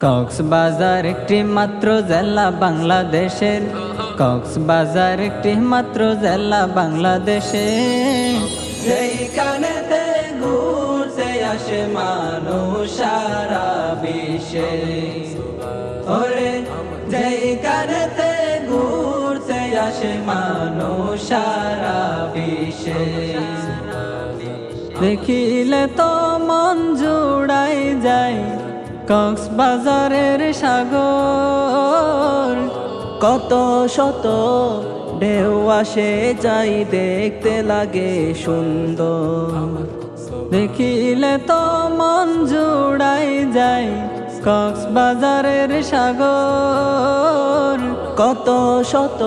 কক্সবাজার একটি মাত্র জেলা বাংলাদেশের। কক্সবাজার একটি মাত্র জেলা বাংলাদেশে যেইখানেতে ঘুরতে আসে মানুষ সারা বিশ্বে। ওরে, যেইখানেতে ঘুরতে আসে মানুষ সারা বিশ্বে। দেখিলে তো মন জুড়াই যায়। কক্সবাজারের সাগর। কত শত ঢেউ আসে যাই দেখতে লাগে সুন্দর। দেখিলে তো মন জুড়াই যায় কক্সবাজারের সাগর। কত শত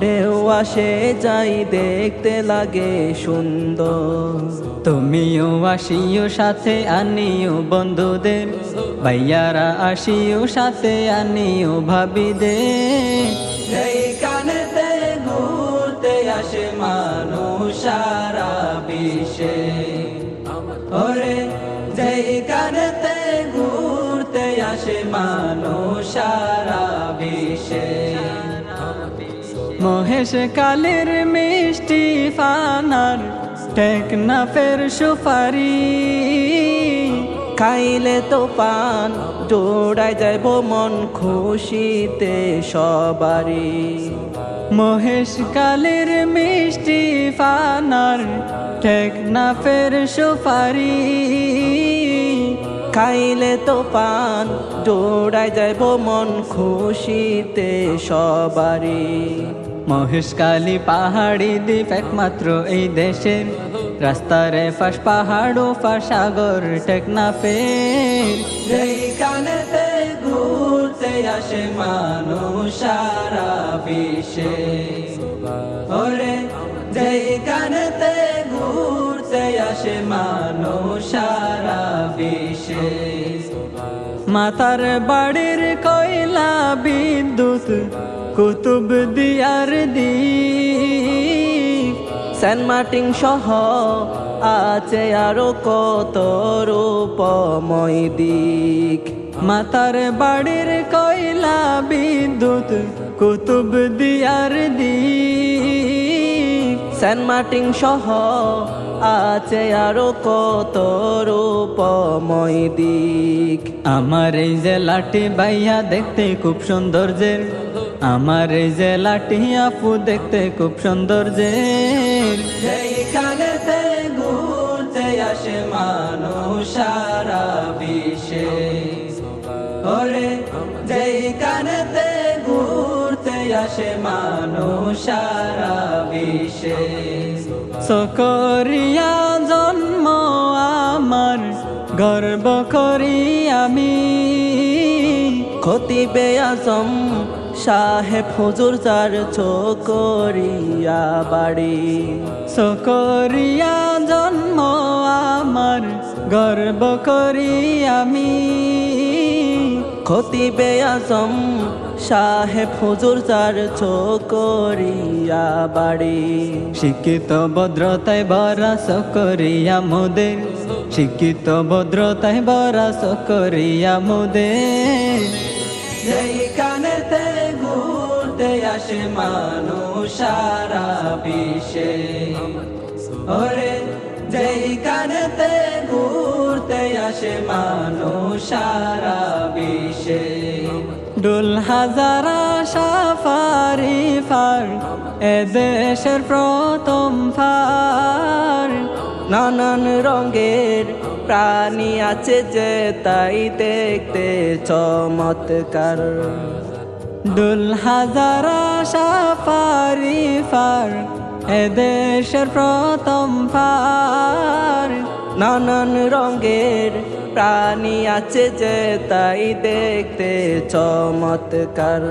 ঢেউ আসে যাই দেখতে লাগে সুন্দর। তুমিও আসিও সাথে আনিও বন্ধুদের। ভাইয়ারা আসিও সাথে আনিও ভাবিদের। এইখানেতে ঘুরতে আসে মানুষ সারা বিশ্বে। ওরে যেইখানেতে ঘুরতে আসে মানুষ সারা বিশ্বে। মহেশ কালের মিষ্টি ফানার টেকনাফের সুপারি। খাইলে তো পান, জোড়ায় যাইব মন খুশিতে সবারই। মহেশ কালের মিষ্টি ফানার টেকনাফের সুপারি। খাইলে তো পান, জোড়ায় যাইব মন খুশিতে সবারই। মহেশকালী পাহাড়ি দ্বীপ একমাত্র এই দেশের রাস্তারে ফাঁস পাহাড় ও ফাঁস সাগর টেকনাফের যেইখানেতে ঘুরতে আসে মানুষ সারা বিশ্বে। ওরে, যেইখানেতে ঘুরতে আসে মানুষ সারা বিশ্বে। মাতার বাড়ির কয়লা বিদ্যুৎ কুতুব দিয়ার দ্বীপ সেন্ট মার্টিন সহ আছে আরও কত রূপময় দিক। মাতার বাড়ির কয়লা বিদ্যুৎ কুতুব দিয়ার দ্বীপ সেন্ট মার্টিন সহ আছে আরও কত রূপময় দিক। আমার এই জেলাটি বাইয়া দেখতে খুব সৌন্দর্যের। আমার এই আপু দেখতে খুব সৌন্দর্যের। যেখানেতে ঘুরতে আসে মানুষ সারা বিশ্বে। ওরে যেখানেতে ঘুরতে আসে মানুষ সারা বিশ্বে। সকরিয়া জন্ম আমার গর্ব করি আমি। খতিবে আজম সাহেব হুজুর যার চকরিয়া বাড়ি। সকরিয়া জন্ম আমার গর্ব করি আমি। খতিবে আজম সাহেব হুজুর যার চকরিয়া বাড়ি। শিক্ষিত ভদ্রতায় ভরা সকরিয়া মোদের শিক্ষিত ভদ্রতায় ভরা সকরিয়া মোদের। ঘুরতে আসে মানুষ সারা বিশ্বে ওরে, যেইখানেতে ঘুরতে আসে মানুষ সারা বিশ্বে ডুল হাজারা সাফারি ফার, এ দেশের প্রথম ফার। নানান রঙের প্রাণী আছে যে তাই দেখতে চমৎকার। ডুল হাজারা সাফারি ফার, এ দেশের প্রথম ফার। নানান রঙের প্রাণী আছে যে তাই দেখতে চমৎকার।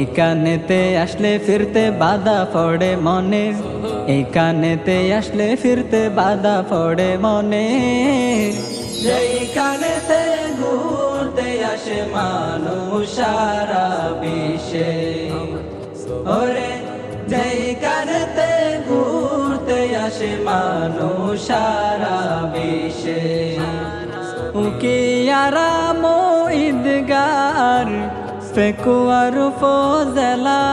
এখানেতে আসলে ফিরতে বাধা পড়ে মনে, এখানেতে আসলে ফিরতে বাধা পড়ে মনে। যেখানেতে ঘুরতে আসে মানুষ সারা ওরে যেখানেতে ঘুরতে আসে মানুষ সারা বিশ্বে। উকিয়ারা ঈদগার ফেকুয়ার ফজলা।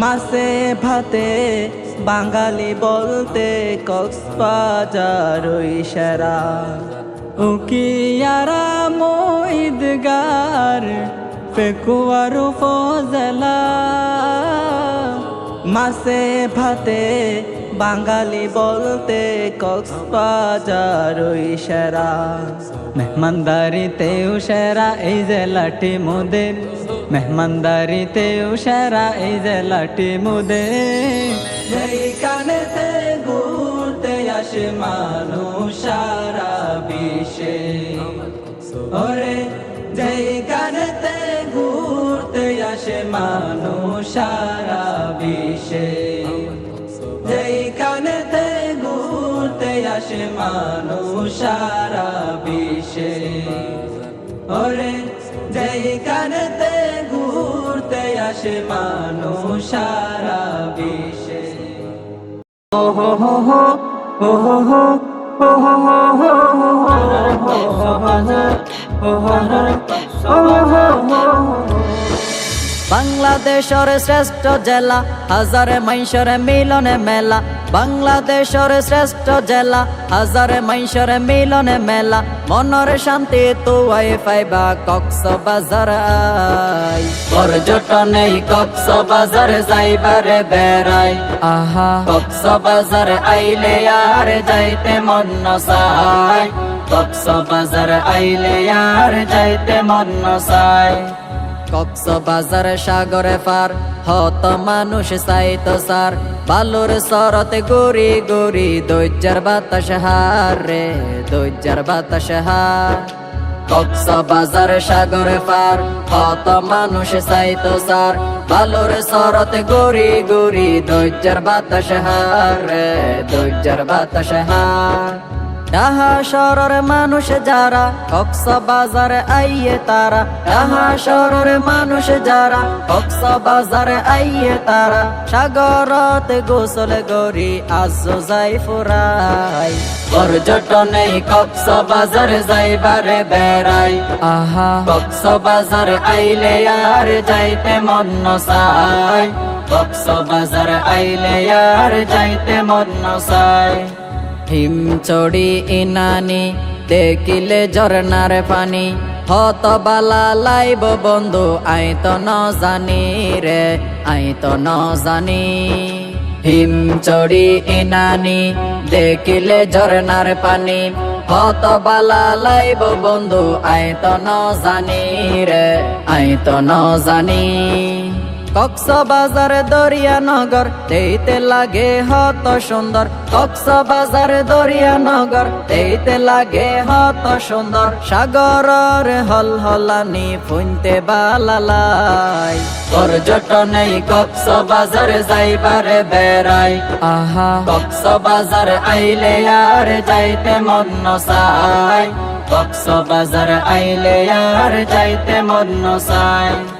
মাসে ভাতে বাঙালি বলতে কক্সবাজার ইশারা উকিয়ারা ঈদগার ফেকুয়ার ফজলা। মাসে ভাতে বাঙালি বলতে কক্সবাজার ইশারা মেহমানদারিতে উশেরা এই জেলাটি মুদের। মেহমানদারিতে উশেরা এই জেলাটি মুদের। যেইখানেতে আসে মানুষ সারা বিশ্বে ওরে যেইখানেতে ঘুরতে আসে মানুষ সারা বিশ্বে যেইখানেতে ঘুরতে আসে মানুষ সারা বিশ্বে ওরে যেইখানেতে ঘুরতে আসে মানুষ সারা বিশ্বে ও হো হো হো ও বাংলাদেশের শ্রেষ্ঠ জেলা হাজারে মাইশরে মিলনে মেলা। বাংলাদেশের শ্রেষ্ঠ জেলা হাজারে মাইশরে মিলনে মেলা। মনের শান্তি তুয়াই পাইবা কক্স বাজার আই। পর্যটনে কক্স বাজার যাইবারে বেড়াই। আহা। কক্স বাজার আইলে আর যাইতে মন নসাই কক্স বাজার আইলে আর যাইতে মন নসাই কক্স বাজার সাগরে পার, হত মানুষ সাইত সার বালুর সরতে গরি গরি দৈজ্জার বাতাস হার রে দৈজ্জার বাতাস হার। কক্স বাজার সাগরে পার, হত মানুষ সাইত সার বালুর সরতে গরি গরি দৈজ্জার বাতাস হার রে দৈজ্জার বাতাস হার। ডাহা শহরের মানুষ যারা কক্স বাজারে আইয়ে তারা। ডাহা শহরের মানুষ যারা কক্স বাজারে আইয়ে তারা। সাগরতে গোসল গরি আজ যাই ফুরাই পর্যটনে কক্স বাজার যাইবারে বেড়াই। আহা। কক্স বাজার আইলে আর যাইতে মন নসাই কক্স বাজার আইলে আর যাইতে মন নসাই হিমচড়ি ইনানি, দেখিলে ঝরনার পানি। হত বালা লাইব বন্ধু আই তো ন জানি রে আই তো ন জানি। হিমচড়ি ইনানি, দেখিলে ঝরনার পানি। হত বালা লাইব বন্ধু আই তো ন জানি রে আই তো ন জানি। কক্স বাজার দরিয়া নগর দেইতে লাগে হত সুন্দর। কক্স বাজার দরিয়া নগর দেইতে লাগে হত সুন্দর। সাগরের হল হলানি ফুনতে বালালাই পর্যটনে কক্স বাজার যাইবারে বেড়াই। আহা। কক্স বাজার আইলে আর যাইতে মন কক্স বাজার আইলে আর যাইতে মন নসাই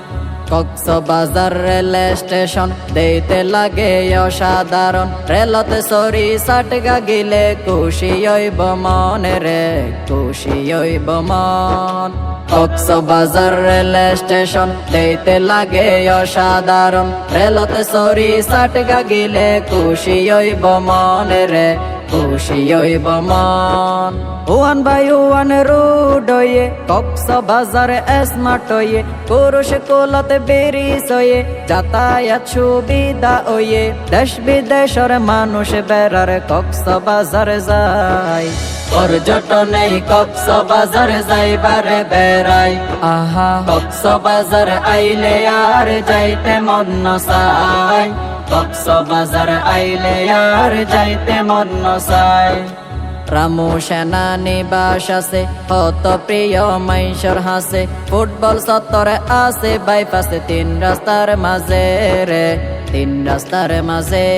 কক্স বাজার রেল স্টেশন। দেইতে লাগে অসাধারণ। রেলতে সরি সাটগা গিলে খুশি হইব মনে রে, খুশি হইব মন। কক্স বাজার রেল স্টেশন, দেইতে লাগে অসাধারণ। রেলতে সরি সাটগা গিলে খুশি হইব মনে রে খুশি হইব মন। ওয়ান বাই ওয়ান রোড হয়ে কক্স বাজার স্মার্ট হয়ে পুরুষ কোলতে বেরিস হয়ে যাতায়াত সুবিধা হয়ে দেশ বিদেশের মানুষ বেড়ার কক্স বাজার যায়। পর্যটনে কক্স বাজার যাইবারে বেড়াই। আহা কক্স বাজার আইলে আর যাইতে মন নসাই কক্স বাজার আইলে আর যাইতে মন রামু সেনা নিবাস আছে হত প্রিয় মাইশর হাসে। ফুটবল সত্তরে আছে, বাইপাসে তিন রাস্তার মাঝে রে, তিন রাস্তার মাঝে।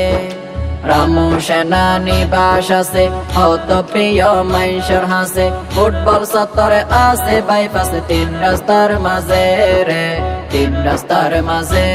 রামু সেনা নিবাস আছে হত প্রিয় মাইশর হাসে। ফুটবল সত্তরে আছে, বাইপাসে তিন রাস্তার মাঝে রে, তিন রাস্তার মাঝে।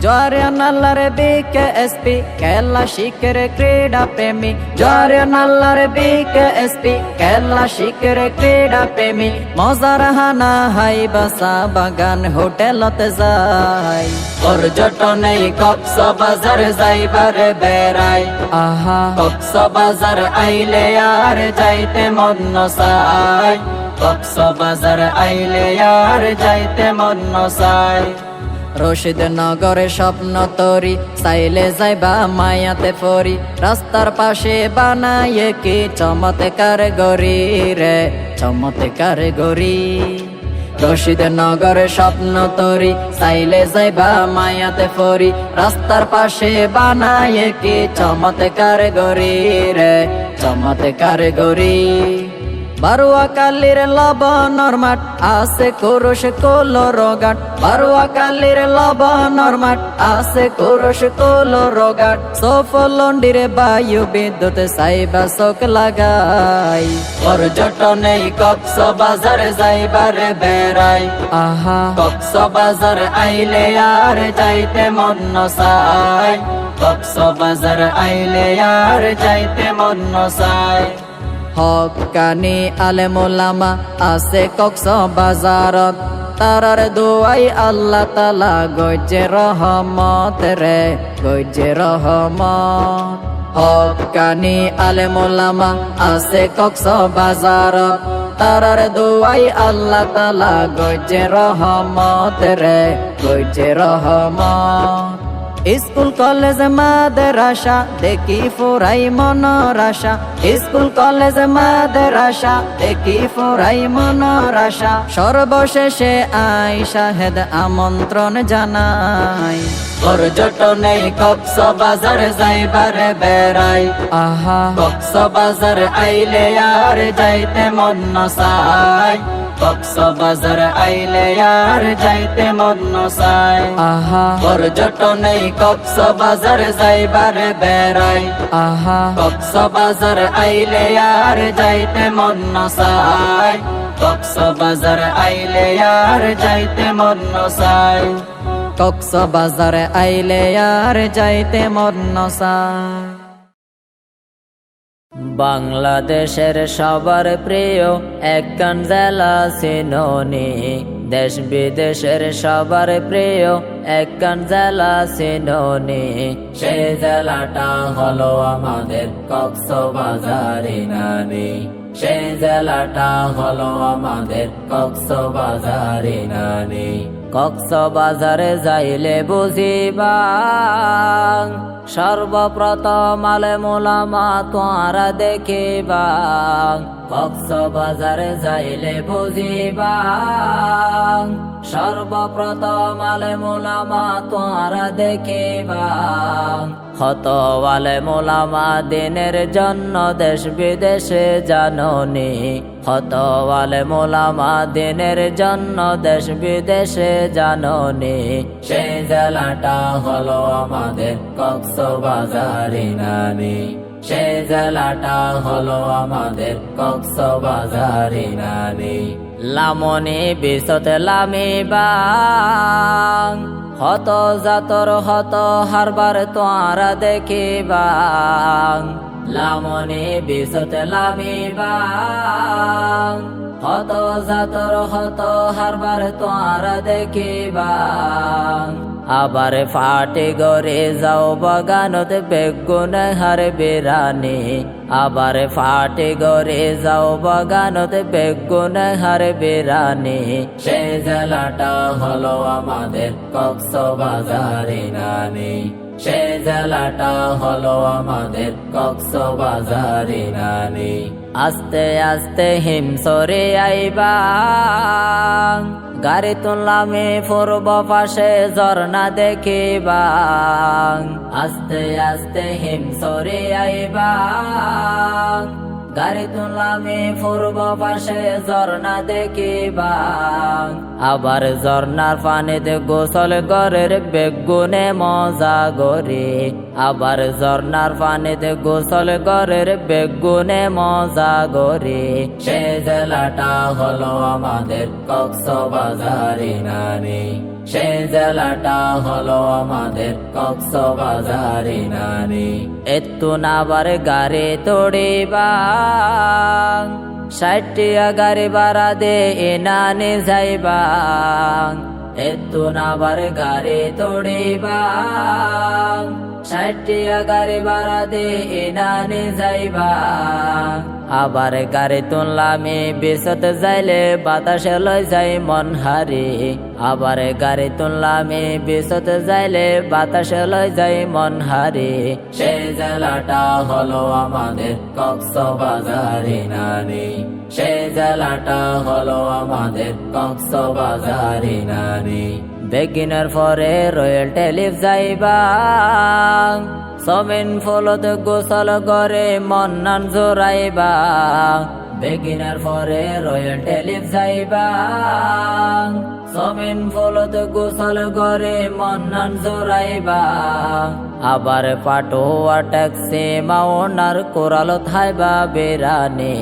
জয়ারিয়ানাল্লারে বিকে এসপি কেলা শিখের ক্রীড়া প্রেমী। জয়ারিয়ানাল্লারে বিকে এসপি কেলা শিখের ক্রীড়া প্রেমী। মজার হানা হাই বাসা বাগান হোটেলতে যাই। পর্যটনে কক্স বাজার যাইবার বেড়াই। আহা। কক্স বাজার আইলে আর যাইতে মন নসাই। কক্স বাজার আইলে আর যাইতে মন নসাই। রশিদ নগরে স্বপ্ন তরি চাইলে যাইবা মায়াতে ফরি। রাস্তার পাশে বানায় কি চমৎকার গরি রে, চমৎকার গরি রশিদ নগরে স্বপ্ন তরি চাইলে যাইবা মায়াতে ফরি। রাস্তার পাশে বানায় কি চমৎকার গরি রে, চমৎকার গরি বারুয়া কালির লবণর মাঠ আছে কুরুষ কোলো রোগাট বারুয়া কালির লবণর মাঠ আছে কুরুষ কোলো রোগাট সফলন্ডির বায়ু বিদ্যুৎ সাইবা চোখ লাগাই। পর্যটনে কক্স বাজার যাইবার বেড়াই। আহা। কক্স বাজার আইলে আর যাইতে মন নসাই কক্স বাজার আইলে আর যাইতে মন নসাই হকানি আলেমুলামা আছে কক্স বাজারত। তারার দোয়াই আল্লাহ তালা গজে রহমত রে গজে রহমত। হকানি আলেমুলামা আছে কক্স বাজারত। তারার দোয়াই আল্লাহ তালা গজে রহমত রে গজে রহমত। স্কুল, কলেজ, মাদ্রাসা, দেখি ফুরাই মনরাশা স্কুল, কলেজ, মাদ্রাসা, দেখি ফুরাই মনরাশা সর্বশেষে আই শাহেদ আমন্ত্রণ জানাই। পর্যটনে কক্স বাজার যাইবার বেড়াই। আহা কক্স বাজার আইলে আর যাইতে মন নসাই কক্স বাজার আইলে আর যাইতে মন নসাই আহা। পর্যটনে কক্স বাজার যাইবার বেড়াই আহা। কক্স বাজার আইলে আর যাইতে মন নসাই কক্স বাজার আইলে আর যাইতে মন কক্স বাজারে আইলে আর যাইতে মন নসায়। বাংলাদেশের সবার প্রিয় একখান জেলা সিনোনি। দেশ বিদেশের সবার প্রিয় একখান জেলা সিনোনি। সে জেলাটা হলো আমাদের কক্স বাজারে নানি। সে জেলাটা হলো আমাদের কক্স বাজারে নানি। কক্স বাজারে যাইলে বুঝিবা সর্বপ্রথম আলে মোলামা তোয়ারা দেখিবা কক্স বাজারে যাইলে বুঝিবা, সর্বপ্রথম আলে মোলামা তোয়ারা দেখিবা। হত মোলামা দিনের জন্য দেশ বিদেশে জাননি। হত মোলামা দিনের জন্য দেশ বিদেশে জাননি। সে জেলাটা হলো আমাদের কক্স বাজারে নানি সে জেলাটা হলো আমাদের কক্স বাজারে নানি লামনি বিশতে লামিবাং হত জাতর হত হারবার তোয়ারা দেখিবাং লামনি বিশতে লামিবাং হত জাতর হত হারবার তোয়ারা দেখিবাং আবার ফাটে গরে যাও বাগানত বেগুন হার বিরানি আবার ফাটে গরে যাও বাগানত বেগুন হার বিরানি সে জেলাটা হলো আমাদের কক্স বাজারে নানি। সে জেলাটা হলো আমাদের কক্স বাজারে নানি। আস্তে আস্তে হিমসরে আইবাং। গাড়ি তুললামে পূর্ব পাশে ঝর্ণা দেখিবাং। আস্তে আস্তে হিমসরে আইবাং। গাড়ি তুললামে পূর্ব পাশে ঝর্ণা দেখিবাং আবার ঝর্ণার পানিতে গোসল গরের বেগুনে মজা গরে আবার ঝর্ণার পানিতে গোসল গরের বেগুনে মজা গরে সে জেলাটা হলো আমাদের কক্স বাজারে নানি সে জেলাটা হলো আমাদের কক্সবাজারে, নানি। এত্তু নাবার গারে তোড়িবা ষাটটিয়া গাড়ি বাড়া দে এনানে যাইবা। এত্তু নাবার গারে তোড়িবা ষাটটিয়া গাড়ি বাড়া দে এনানে যাইবা। আবার গাড়ি তুললামে, বিশত যাইলে বাতাসে লয় যাই মন হারে। আবার গাড়ি তুললামে, বিশত যাইলে বাতাসে লয় যাই মন হারে। সে জেলাটা হলো আমাদের কক্সবাজারি, নানি। সে জেলাটা হলো আমাদের বেগিনার পরে রয়্যাল টেলিফ যাইবা। সমিন ফলত গোসল করে মন্নান জোরাইবা বেগিনার পরে রয়্যাল টেলিফ যাইবা। সমিন ফলত গোসল করে মন্নান জোরাইবা আবার পাটোয়া ট্যাক্সি মাওনার কোরাল থাইবা বেরানে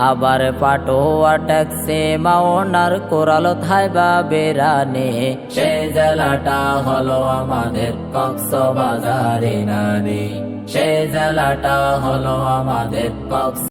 আবার পাটোয়া ট্যাক্সি মাওনার কোরাল থাইবা বেরানে সে জেলাটা হলো আমাদের কক্সবাজারে নানি। সে জেলাটা হলো আমাদের কক্স